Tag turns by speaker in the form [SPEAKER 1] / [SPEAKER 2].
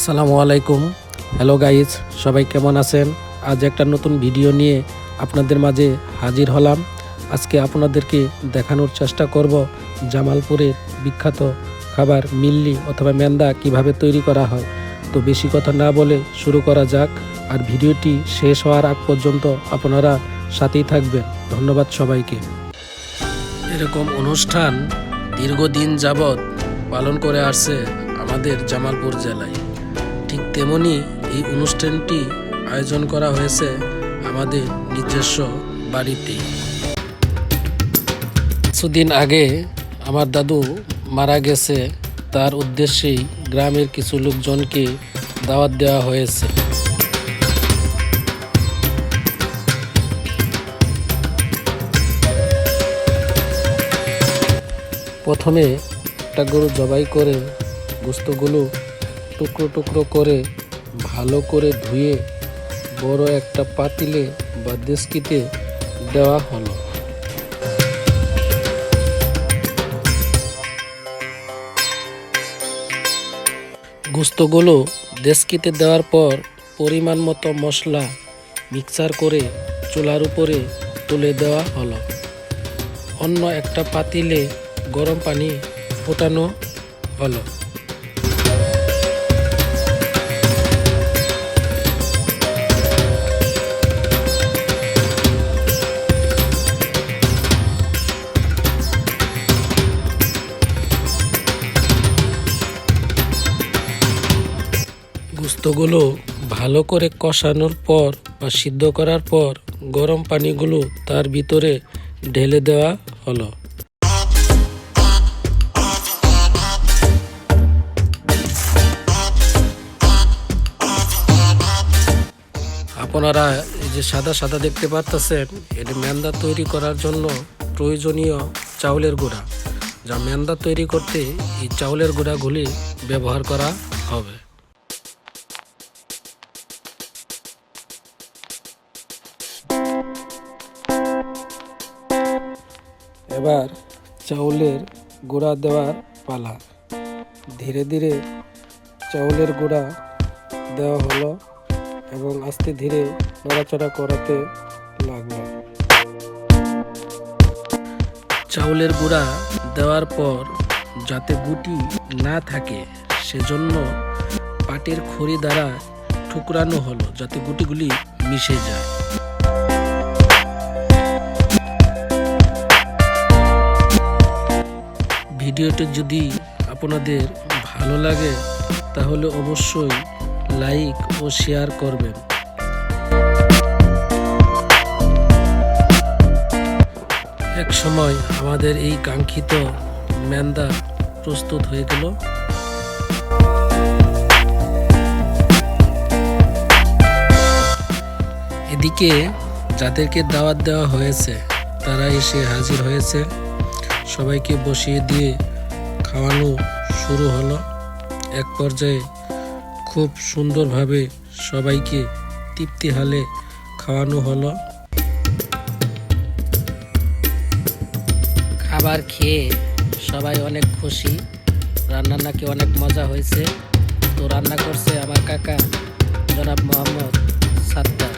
[SPEAKER 1] আসসালামু আলাইকুম। Hello guys সবাই কেমন আছেন? আজ একটা নতুন ভিডিও নিয়ে আপনাদের মাঝে হাজির হলাম। আজকে আপনাদেরকে দেখানোর চেষ্টা করব জামালপুরের বিখ্যাত খাবার মিল্লি অথবা মেন্দা কীভাবে তৈরি করা হয়। তো বেশি কথা না বলে শুরু করা যাক। আর ভিডিওটি শেষ হওয়ার আগ পর্যন্ত আপনারা সাথেই থাকবেন। ধন্যবাদ সবাইকে। এরকম অনুষ্ঠান দীর্ঘদিন যাবৎ পালন করে আসছে আমাদের জামালপুর জেলায়। ঠিক তেমনি এই অনুষ্ঠানটি আয়োজন করা হয়েছে আমাদের নিজস্ব বাড়িতে। কিছুদিন আগে আমার দাদু মারা গেছে, তার উদ্দেশ্যেই গ্রামের কিছু লোকজনকে দাওয়াত দেওয়া হয়েছে। প্রথমে একটা গরু জবাই করে গোস্তগুলো টুকরো টুকরো করে ভালো করে ধুয়ে বড় একটা পাতিলে বা দেশকিতে দেওয়া হলো। গোস্তগুলো দেশকিতে দেওয়ার পর পরিমাণ মতো মশলা মিক্সার করে চুলার উপরে তুলে দেওয়া হলো। অন্য একটা পাতিলে গরম পানি ফোটানো হলো। গুস্তগুলো ভালো করে কষানোর পর বা সিদ্ধ করার পর গরম পানিগুলো তার ভিতরে ঢেলে দেওয়া হলো। আপনারা এই যে সাদা সাদা দেখতে পারতেছেন এটি মেন্দা তৈরি করার জন্য প্রয়োজনীয় চাউলের গুঁড়া, যা মেন্দা তৈরি করতে এই চাউলের গুঁড়াগুলি ব্যবহার করা হবে। এবার চাউলের গুঁড়া দেওয়ার পালা। ধীরে ধীরে চাউলের গুঁড়া দেওয়া হলো এবং আস্তে ধীরে নড়াচড়া করাতে লাগল। চাউলের গুঁড়া দেওয়ার পর যাতে গুটি না থাকে, সেজন্য পাটের খড়ি দ্বারা ঠুকরানো হলো যাতে গুটিগুলি মিশে যায়। ভিডিওটি যদি আপনাদের ভালো লাগে, তাহলে অবশ্যই লাইক ও শেয়ার করবেন। এক সময় আমাদের এই কাঙ্ক্ষিত ম্যান্দা প্রস্তুত হয়ে গেল। এদিকে যাদেরকে দাওয়াত দেওয়া হয়েছে, তারা এসে হাজির হয়েছে। সবাইকে বসিয়ে দিয়ে খাওয়ানো শুরু হলো। এক পর্যায়ে খুব সুন্দরভাবে সবাইকে তৃপ্তি হালে খাওয়ানো হলো। খাবার খেয়ে সবাই অনেক খুশি। রান্না নাকি অনেক মজা হয়েছে। তো রান্না করছে আমার কাকা জনাব মোহাম্মদ সাত্তার